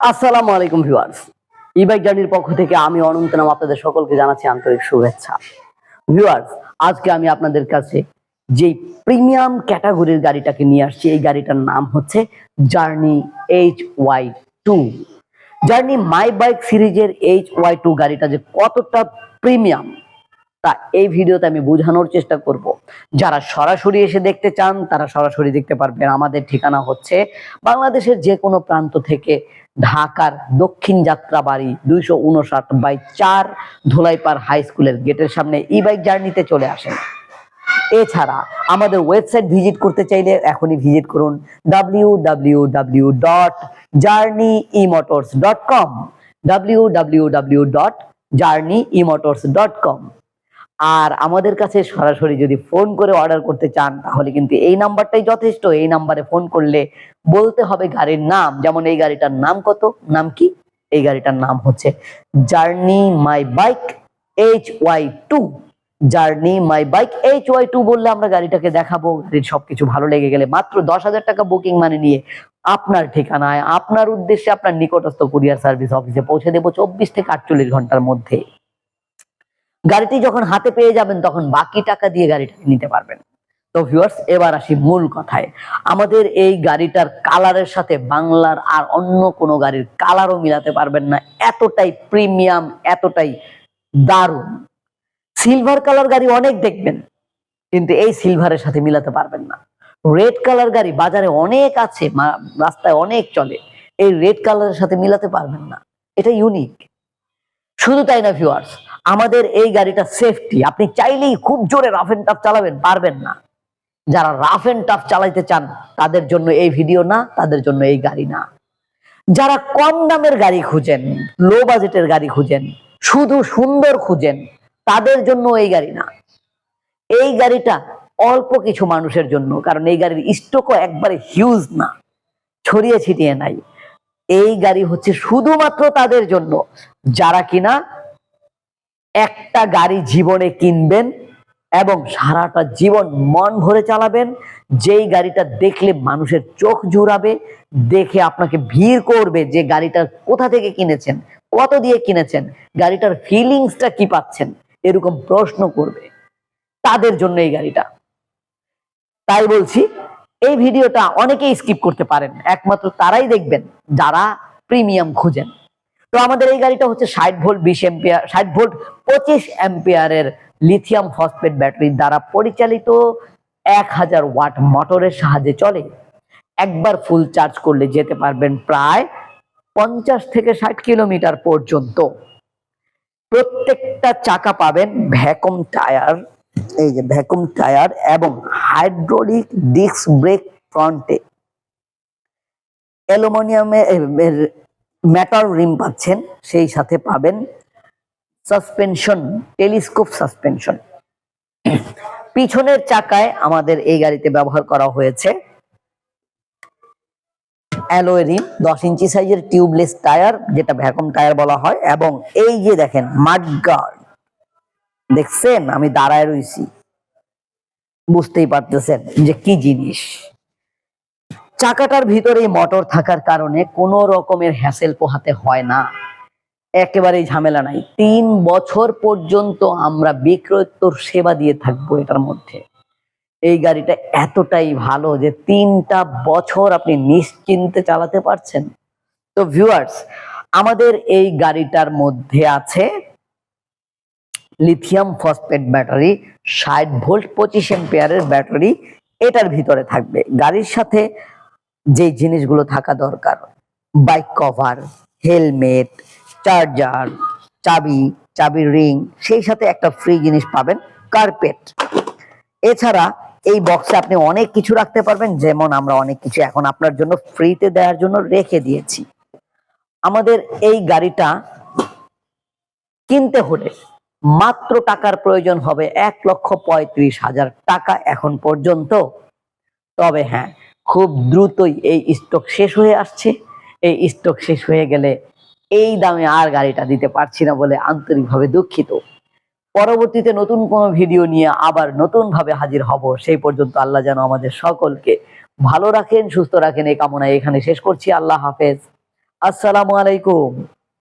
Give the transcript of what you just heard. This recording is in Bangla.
আসসালামু আলাইকুম ভিউয়ার্স। ই বাইক জার্নির পক্ষ থেকে আমি অনন্ত নাম আপনাদের সকলকে জানাচ্ছি আন্তরিক শুভেচ্ছা। ভিউয়ার্স, আজকে আমি আপনাদের কাছে যে প্রিমিয়াম ক্যাটাগরির গাড়িটাকে নিয়ে আসছি, এই গাড়িটার নাম হচ্ছে Journey H Y two Journey my bike সিরিজের এইচ ওয়াই টু গাড়িটা যে কতটা প্রিমিয়াম তা এই ভিডিওতে আমি বোঝানোর চেষ্টা করব। যারা সরাসরি এসে দেখতে চান, তারা সরাসরি দেখতে পারবেন। আমাদের ঠিকানা হচ্ছে বাংলাদেশের যে কোনো প্রান্ত থেকে ঢাকার দক্ষিণ যাত্রা বাড়ি দুইশো উনষাট বাই চার ধোলাইপাড় হাই স্কুলের গেটের সামনে ই বাইক জার্নিতে চলে আসেন। এছাড়া আমাদের ওয়েবসাইট ভিজিট করতে চাইলে এখনই ভিজিট করুন W W W dot Journey emotors dot com W W W dot Journey emotors dot com আর আমাদের কাছে সরাসরি যদি ফোন করে অর্ডার করতে চান, তাহলে কিন্তু এই নাম্বারটাই যথেষ্ট। এই নাম্বারে ফোন করলে বলতে হবে গাড়ির নাম। যেমন এই গাড়িটার নাম কত? নাম কি? এই গাড়িটার নাম হচ্ছে Journey my bike H Y two Journey my bike H Y two বললে আমরা গাড়িটাকে দেখাবো। গাড়ির সবকিছু ভালো লেগে গেলে মাত্র দশ হাজার টাকা বুকিং মানে নিয়ে আপনার ঠিকানায়, আপনার উদ্দেশ্যে আপনার নিকটস্থ কুরিয়ার সার্ভিস অফিসে পৌঁছে দেবো চব্বিশ থেকে আটচল্লিশ ঘণ্টার মধ্যে। গাড়িটি যখন হাতে পেয়ে যাবেন, তখন বাকি টাকা দিয়ে গাড়িটা নিতে পারবেন। তো ভিউয়ার্স এবার আসি মূল কথায়। আমাদের এই গাড়িটার কালারের সাথে বাংলার আর অন্য কোনো গাড়ির কালারও মিলাতে পারবেন না। এতটাই প্রিমিয়াম এতটাই দারুণ। সিলভার কালার গাড়ি অনেক দেখবেন, কিন্তু এই সিলভারের সাথে মিলাতে পারবেন না। রেড কালার গাড়ি বাজারে অনেক আছে রাস্তায় অনেক চলে। এই রেড কালারের সাথে মিলাতে পারবেন না। এটা ইউনিক শুধু তাই না ভিউয়ার্স আমাদের এই গাড়িটা সেফটি আপনি চাইলেই খুব জোরে রাফ এন্ড টাফ চালাবেন, পারবেন না। যারা রাফ এন্ড টাফ চালাইতে চান, তাদের জন্য এই ভিডিও না, তাদের জন্য এই গাড়ি না। যারা কম দামের গাড়ি খুঁজেন লো বাজেটের গাড়ি খুঁজেন, শুধু সুন্দর খুঁজেন, তাদের জন্য এই গাড়ি না। এই গাড়িটা অল্প কিছু মানুষের জন্য, কারণ এই গাড়ির স্টকও একবারে হিউজ না। ছড়িয়ে ছিটিয়ে নাই। এই গাড়ি হচ্ছে শুধুমাত্র তাদের জন্য। যারা কিনা একটা গাড়ি জীবনে কিনবেন এবং সারাটা জীবন মন ভরে চালাবেন, যেই গাড়িটা দেখলে মানুষের চোখ জুড়াবে, দেখে আপনাকে ভিড় করবে যে গাড়িটা কোথা থেকে কিনেছেন, কত দিয়ে কিনেছেন, গাড়িটার ফিলিংসটা কি পাচ্ছেন, এরকম প্রশ্ন করবে। তাদের জন্য এই গাড়িটা। তাই বলছি, এই ভিডিওটা অনেকেই স্কিপ করতে পারেন, একমাত্র তারাই দেখবেন যারা প্রিমিয়াম খুঁজেন। তো আমাদের এই গাড়িটা হচ্ছে ষাট ভোল্ট, বিশ এম্পিয়ার ষাট ভোল্ট, পঁচিশ এম্পিয়ারের লিথিয়াম ফসফেট ব্যাটারির দ্বারা পরিচালিত এক হাজার ওয়াট মোটরের সাহায্যে চলে। একবার ফুল চার্জ করলে যেতে পারবেন প্রায় পঞ্চাশ থেকে ষাট কিলোমিটার পর্যন্ত। প্রত্যেকটা চাকা পাবেন ভ্যাকুম টায়ার, এই যে ভ্যাকুম টায়ার এবং হাইড্রোলিক ডিস্ক ব্রেক ফ্রন্টে। অ্যালুমিনিয়ামের মেটাল রিম পাচ্ছেন, সেই সাথে পাবেন সাসপেনশন, টেলিস্কোপ সাসপেনশন। পিছনের চাকায় আমাদের এই গাড়িতে ব্যবহার করা হয়েছে অ্যালোয় রিম, দশ ইঞ্চি সাইজের টিউবলেস টায়ার, যেটা ভ্যাকুম টায়ার বলা হয়, এবং এই যে দেখেন মাডগার্ড দেখছেন? আমি দাঁড়ায় রয়েছি বুঝতেই পারতেছেন যে কি জিনিস। চাকাটার ভিতরে মোটর থাকার কারণে কোনো রকমের হ্যাসেল পোহাতে হয় না। একেবারেই ঝামেলা নাই। তিন বছর পর্যন্ত আমরা বিক্রয়োত্তর সেবা দিয়ে থাকব এটার মধ্যে। এই গাড়িটা এতটাই ভালো যে তিনটা বছর আপনি নিশ্চিন্তে চালাতে পারছেন। তো ভিউয়ার্স আমাদের এই গাড়িটার মধ্যে আছে লিথিয়াম ফসফেট ব্যাটারি ষাট ভোল্ট পঁচিশ এম্পিয়ারের ব্যাটারি এটার ভিতরে থাকবে। গাড়ির সাথে যে জিনিসগুলো থাকা দরকার। বাইক কভার হেলমেট চার্জার চাবি, চাবির রিং সেই সাথে একটা ফ্রি জিনিস পাবেন কার্পেট এছাড়া এই বক্সে আপনি অনেক কিছু রাখতে পারবেন, যেমন আমরা অনেক কিছু এখন আপনার জন্য ফ্রিতে দেওয়ার জন্য রেখে দিয়েছি। আমাদের এই গাড়িটা কিনতে হলে মাত্র টাকার প্রয়োজন হবে এক লক্ষ পঁয়ত্রিশ হাজার টাকা এখন পর্যন্ত। তবে হ্যাঁ খুব দ্রুতই এই স্টক শেষ হয়ে আসছে। এই স্টক শেষ হয়ে গেলে এই দামে আর গাড়িটা দিতে পারছি না বলে আন্তরিকভাবে দুঃখিত। পরবর্তীতে নতুন কোনো ভিডিও নিয়ে আবার নতুন ভাবে হাজির হব। সেই পর্যন্ত আল্লাহ যেন আমাদের সকলকে ভালো রাখেন, সুস্থ রাখেন। এই কামনায় এখানে শেষ করছি। আল্লাহ হাফেজ। আসসালামু আলাইকুম।